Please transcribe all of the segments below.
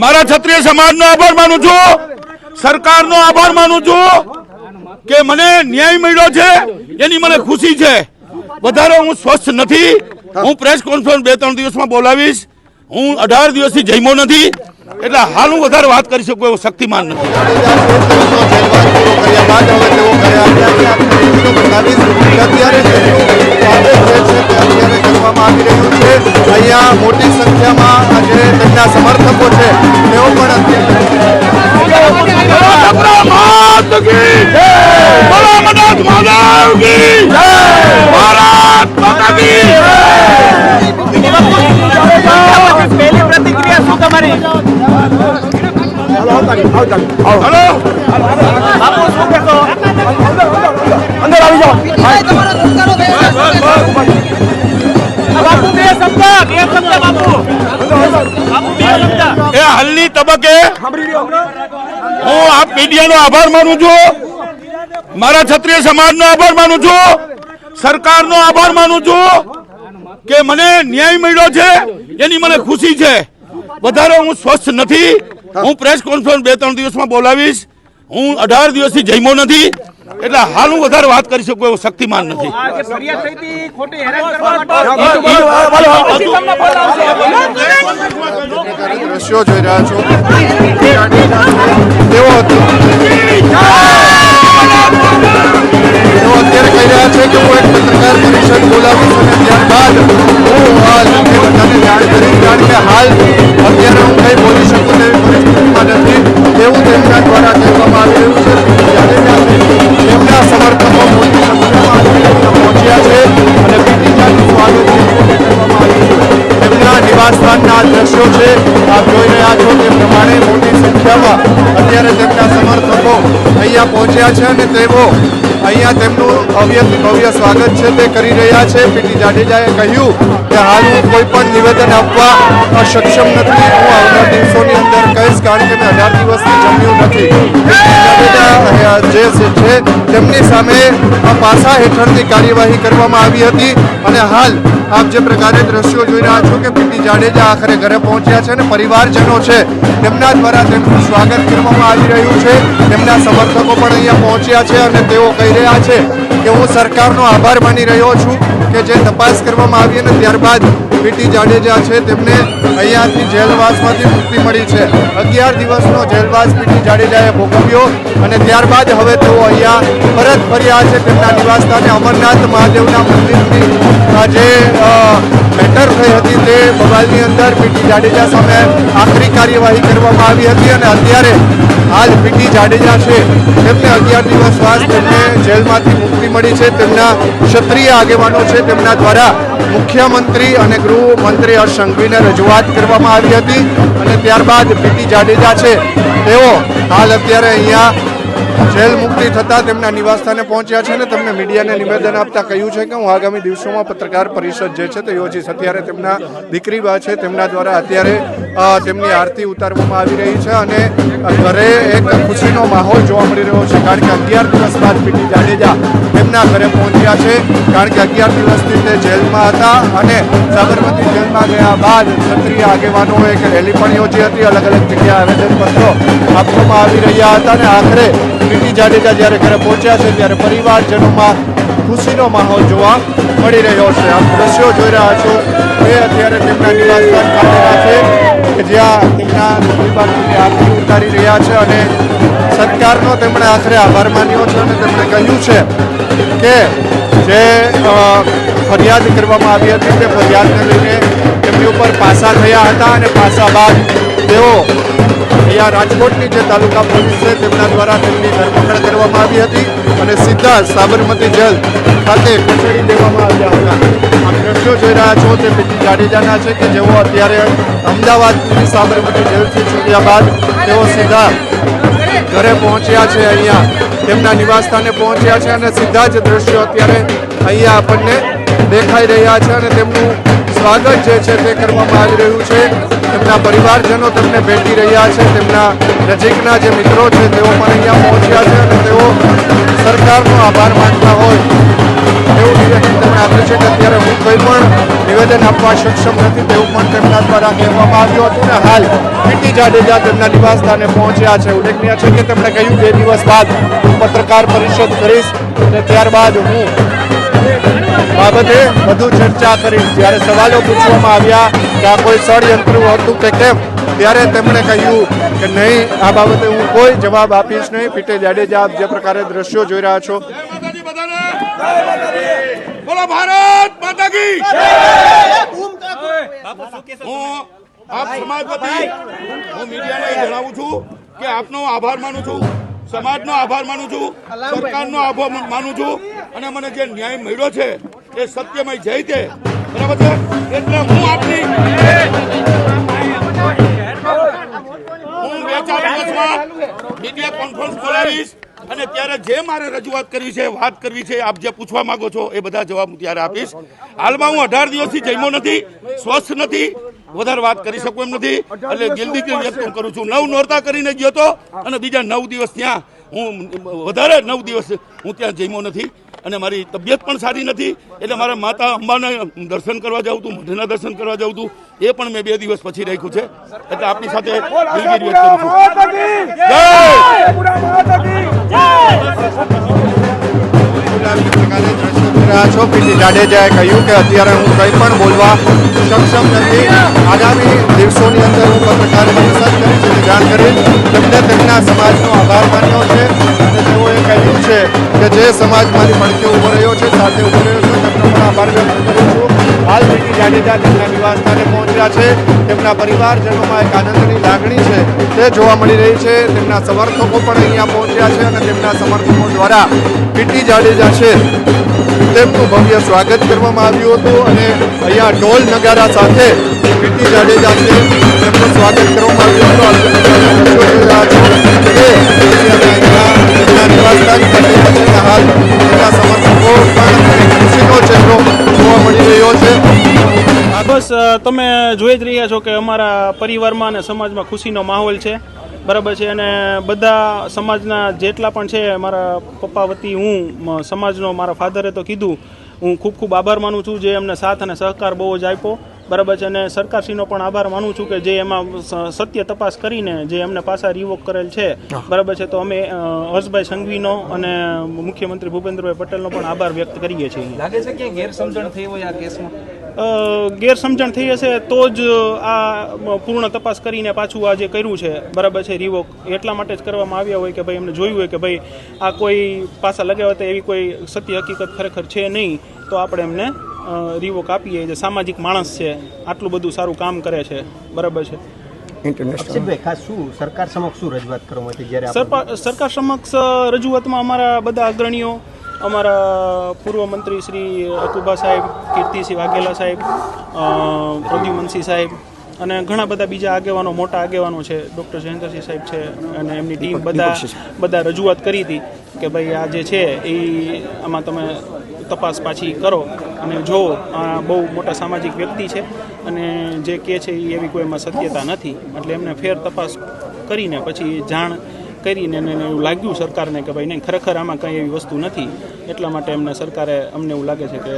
મારા ક્ષત્રિય સમાજનો આભાર માનું છું, સરકારનો આભાર માનું છું કે મને ન્યાય મળ્યો છે, એની મને ખુશી છે. વધારે હું સ્વસ્થ નથી. હું પ્રેસ કોન્ફરન્સ બે ત્રણ દિવસમાં બોલાવીશ. હું અઢાર દિવસથી જમ્યો નથી. એટલે હાલ હું વધારે વાત કરી શકું એવો શક્તિમાન નથી. અહીંયા મોટી સંખ્યામાં આજે તેમના સમર્થકો છે તેઓ પણ એ હાલની તબક્કે હું આપ મીડિયાનો આભાર માનું છું. મારા ક્ષત્રિય સમાજનો આભાર માનું છું. સરકારનો આભાર માનું છું કે મને ન્યાય મળ્યો છે, એની મને ખુશી છે. વધારે હું સ્વસ્થ નથી. હું પ્રેસ કોન્ફરન્સ બે ત્રણ દિવસમાં બોલાવીશ. હું અઢાર દિવસથી જમ્યો નથી. એટલે હાલ હું વધારે વાત કરી શકું એવો શક્તિમાન નથી. આ જે ફરિયાદ થઈ હતી ખોટી હેરાન કરવા માટે. પછી તમને બોલાવશે દ્રશ્યો જોઈ રહ્યા છો તેઓ અત્યારે કહી રહ્યા છે કે હું એક પત્રકાર પરિષદ બોલાવીશ અને ત્યારબાદ હું આ બધાને જાણ કરીશ. કારણ કે હાલ અત્યારે હું કંઈ અહીંયા પહોંચ્યા છે અને તેઓ અહીંયા તેમનું ભવ્ય ભવ્ય સ્વાગત છે તે કરી રહ્યા છે. પીટી જાડેજાએ કહ્યું કે હાલ હું કોઈ પણ નિવેદન આપવા સક્ષમ નથી. હું આવનાર દિવસોની અંદર કહીશ કારણ કે મેં અઢાર દિવસથી જમ્યું નથી. જે છે તેમની સામે પાસા હેઠળની કાર્યવાહી કરવામાં આવી હતી અને હાલ આપ જે પ્રકારે દ્રશ્યો જોઈ રહ્યા છો કે પીટી જાડેજા આખરે ઘરે પહોંચ્યા છે અને પરિવારજનો છે, તેમના દ્વારા તેમનું સ્વાગત કરવામાં આવી રહ્યું છે. તેમના સમર્થકો પણ અહીંયા પહોંચ્યા છે અને તેઓ કહી રહ્યા છે કે હું સરકારનો આભાર માની રહ્યો છું કે જે તપાસ કરવામાં આવી અને ત્યારબાદ પીટી જાડેજા છે તેમને અહીંયાથી જેલવાસમાંથી મુક્તિ મળી છે. અગિયાર દિવસનો જેલવાસ પીટી જાડેજાએ ભોગવ્યો અને ત્યારબાદ હવે તેઓ અહીંયા પરત ફર્યા છે તેમના નિવાસસ્થાને અમરનાથ મહાદેવના મંદિરની જે મેટર થઈ હતી તે મોબાઈલની અંદર પીટી જાડેજા સામે આખરી કાર્યવાહી કરવામાં આવી હતી અને અત્યારે હાલ પીટી જાડેજા છે. તેમને અગિયાર દિવસ વાસ તેમને જેલમાંથી મુક્તિ મળી છે. તેમના ક્ષત્રિય આગેવાનો છે. તેમના દ્વારા મુખ્યમંત્રી અને ગૃહમંત્રી હર્ષ સંઘવીને રજૂઆત કરવામાં આવી હતી. અને ત્યારબાદ પીટી જાડેજા છે. તેઓ હાલ અત્યારે અહીંયા જેલ મુક્તિ થતાં તેમના નિવાસસ્થાને પહોંચ્યા છે અને તેમને મીડિયાને નિવેદન આપતા કહ્યું છે કે હું આગામી દિવસોમાં પત્રકાર પરિષદ જે છે તે યોજીશ. અત્યારે તેમના દીકરી બા છે, તેમના દ્વારા અત્યારે તેમની આરતી ઉતારવામાં આવી રહી છે અને ઘરે એક ખુશીનો માહોલ જોવા મળી રહ્યો છે. કારણ કે અગિયાર દિવસ બાદ પીટી જાડેજા તેમના ઘરે પહોંચ્યા છે. કારણ કે અગિયાર દિવસથી તે જેલમાં હતા અને સાબરમતી જેલમાં ગયા બાદ ક્ષત્રિય આગેવાનોએ એક રેલી પણ યોજી હતી. અલગ અલગ જગ્યાએ આવેદનપત્રો આપવામાં આવી રહ્યા હતા અને આખરે પીટી જાડેજા જ્યારે ઘરે પહોંચ્યા છે ત્યારે પરિવારજનોમાં ખુશીનો માહોલ જોવા મળી રહ્યો છે. આપ દ્રશ્યો જોઈ રહ્યા છો. એ અત્યારે તેમના નિવાસસ્થાન ખાતે છે કે જ્યાં તેમના પરિવારની ઉતારી રહ્યા છે અને સરકારનો તેમણે આખરે આભાર માન્યો છે અને તેમણે કહ્યું છે કે જે ફરિયાદ કરવામાં આવી હતી તે ફરિયાદને લઈને તેમની ઉપર પાસા થયા હતા અને પાસા બાદ તેઓ અહીંયા રાજકોટની જે તાલુકા પોલીસ છે તેમના દ્વારા તેમની ધરપકડ કરવામાં આવી હતી અને સીધા સાબરમતી જેલ ખાતે ખસેડી દેવામાં આવ્યા હતા. આ દ્રશ્યો જોઈ રહ્યા છો તે પીટી જાડેજાના છે કે જેઓ અત્યારે અમદાવાદની સાબરમતી જેલથી છૂટ્યા બાદ તેઓ સીધા ઘરે પહોંચ્યા છે અહીંયા. તેમના નિવાસસ્થાને પહોંચ્યા છે અને સીધા જ દ્રશ્યો અત્યારે અહીંયા આપણને દેખાઈ રહ્યા છે અને તેમનું સ્વાગત જે છે તે કરવામાં આવી રહ્યું છે. તેમના પરિવારજનો તેમને ભેટી રહ્યા છે. તેમના નજીકના જે મિત્રો છે તેઓ પણ અહીંયા પહોંચ્યા છે અને તેઓ સરકારનો આભાર માનતા હોય. નિવેદન અત્યારે હું કોઈ પણ નિવેદન આપવા સક્ષમ નથી તેવું પણ તેમના દ્વારા કહેવામાં આવ્યું હતું ને હાલ પીટી જાડેજા તેમના નિવાસસ્થાને પહોંચ્યા છે. ઉલ્લેખનીય છે કે તેમણે કહ્યું, બે દિવસ બાદ હું પત્રકાર પરિષદ કરીશ અને ત્યારબાદ હું બાબતે વધુ ચર્ચા કરી જ્યારે સવાલો પૂછવામાં આવ્યા કે આ કોઈ ષડયંત્ર હતું કે કેમ, ત્યારે તેમણે કહ્યું કે નહીં, આ બાબતે હું કોઈ જવાબ આપીશ નહીં. પીટે જાડેજા જે પ્રકારે દ્રશ્યો જોઈ રહ્યા છો બોલો ભારત માતા કી હું આપ સમાજ વતી હું મીડિયાને જણાવું છું કે આપનો આભાર માનું છું સમાજનો આભાર માનું છું સરકારનો આભાર માનું છું અને મને જે ન્યાય મળ્યો છે એ સત્યમય જય છે બરાબર છે? એટલે હું આપની હું બે ચાર દિવસમાં મીડિયા કોન્ફરન્સ બોલાવીશ. અને ત્યારે જે મારે રજૂઆત કરવી છે, વાત કરવી છે, આપ જે પૂછવા માંગો છો, એ બધા જવાબ હું ત્યારે આપીશ. હાલમાં હું અઢાર દિવસથી જમ્યો નથી, સ્વસ્થ નથી, વધારે વાત કરી શકું એમ નથી. એટલે દિલથી વ્યક્ત કરું છું. નવ નોરતા કરીને ગયો તો, અને બીજા નવ દિવસ ત્યાં હું વધારે નવ દિવસ હું ત્યાં જમ્યો નથી. અને મારી તબિયત પણ સારી નથી એટલે મારા માતા અંબાના દર્શન કરવા જાઉં હતું મઢના દર્શન કરવા જાઉં હતું એ પણ મેં બે દિવસ પછી રાખ્યું છે. એટલે આપની સાથે દિલગીરી વ્યક્ત કરું છું. પીટી જાડેજાએ કહ્યું કે અત્યારે હું કંઈ પણ બોલવા સક્ષમ નથી આગામી દિવસોની અંદર હું પત્રકાર પરિષદ કરીશ અને જાણ કરીશ તેમને તેમના સમાજનો આભાર માન્યો છે. છે કે જે સમાજ મારી પડખે ઊભો રહ્યો છે, સાથે ઊભો રહ્યો છે, તેમનો પણ આભાર વ્યક્ત કરું છું. હાલ પીટી જાડેજા તેમના નિવાસસ્થાને પહોંચ્યા છે. તેમના પરિવારજનોમાં એક આનંદની લાગણી છે. તે જોવા મળી રહી છે. તેમના સમર્થકો પણ અહીંયા પહોંચ્યા છે અને તેમના સમર્થકો દ્વારા પીટી જાડેજા છે, તેમનું ભવ્ય સ્વાગત કરવામાં આવ્યું હતું અને અહીંયા ઢોલ નગારા સાથે પીટી જાડેજા છે, તેમનું સ્વાગત કરવામાં આવ્યું હતું. તમે જોઈ જ રહ્યા છો કે અમારા પરિવારમાં અને સમાજમાં ખુશીનો માહોલ છે. બરાબર છે, અને બધા સમાજના જેટલા પણ છે, મારા પપ્પા વતી હું સમાજનો મારા ફાધરે તો કીધું, હું ખૂબ ખૂબ આભાર માનું છું જે અમને સાથ અને સહકાર બહુ જ આપ્યો. બરાબર છે. અને સરકારશ્રીનો પણ આભાર માનું છું કે જે એમાં સત્ય તપાસ કરીને જે અમને પાછા રિવોક કરેલ છે. બરાબર છે. તો અમે હર્ષભાઈ સંઘવીનો અને મુખ્યમંત્રી ભૂપેન્દ્રભાઈ પટેલનો પણ આભાર વ્યક્ત કરીએ છીએ. લાગે છે કે ગેરસમજણ થઈ હોય આ કેસમાં? ગેરસમજણ થઈ હશે તો જ આ પૂર્ણ તપાસ કરીને પાછું આ જે કર્યું છે બરાબર છે રિવોક એટલા માટે જ કરવામાં આવ્યા હોય કે ભાઈ એમને જોયું હોય કે ભાઈ આ કોઈ પાછા લગાવ્યા હતા એવી કોઈ સત્ય હકીકત ખરેખર છે નહીં તો આપણે એમને રિવોક આપીએ જે સામાજિક માણસ છે. આટલું બધું સારું કામ કરે છે. બરાબર છે. શું? સરકાર સમક્ષ શું રજૂઆત કરવામાં હતી? જ્યારે સરકાર સમક્ષ રજૂઆતમાં અમારા બધા અગ્રણીઓ અમારા પૂર્વ મંત્રી શ્રી અકુબા સાહેબ કીર્તિસિંહ વાઘેલા સાહેબ પ્રદ્યુમનસિંહ સાહેબ અને ઘણા બધા બીજા આગેવાનો મોટા આગેવાનો છે. ડૉક્ટર જયેન્દ્રસિંહ સાહેબ છે અને એમની ટીમ બધા બધા રજૂઆત કરી હતી કે ભાઈ આ જે છે એ આમાં તમે તપાસ પાછી કરો. અને આ બહુ મોટા સામાજિક વ્યક્તિ છે અને જે કહે છે એ એવી કોઈ એમાં સત્યતા નથી એટલે એમને ફેર તપાસ કરીને પછી જાણ કરીને એને એવું લાગ્યું સરકારને કે ભાઈ નહીં ખરેખર આમાં કંઈ એવી વસ્તુ નથી એટલા માટે એમને સરકારે અમને એવું લાગે છે કે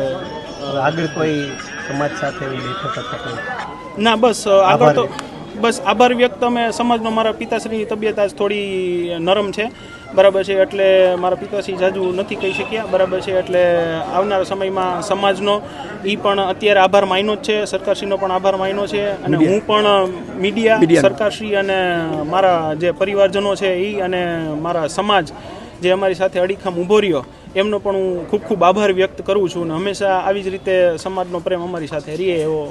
આગળ કોઈ સમાજ સાથે એવી બેઠક ના બસ આગળ તો બસ આભાર વ્યક્ત. અમે સમાજનો મારા પિતાશ્રીની તબિયત આજ થોડી નરમ છે બરાબર છે એટલે મારા પિતાશ્રી જાજુ નથી કહી શક્યા. બરાબર છે એટલે આવનારા સમયમાં સમાજનો એ પણ અત્યારે આભાર માન્યો જ છે સરકારશ્રીનો પણ આભાર માન્યો છે અને હું પણ મીડિયા સરકારશ્રી અને મારા જે પરિવારજનો છે એ અને મારા સમાજ જે અમારી સાથે અડીખમ ઊભો રહ્યો એમનો પણ હું ખૂબ ખૂબ આભાર વ્યક્ત કરું છું અને હંમેશા આવી જ રીતે સમાજનો પ્રેમ અમારી સાથે રહે એવો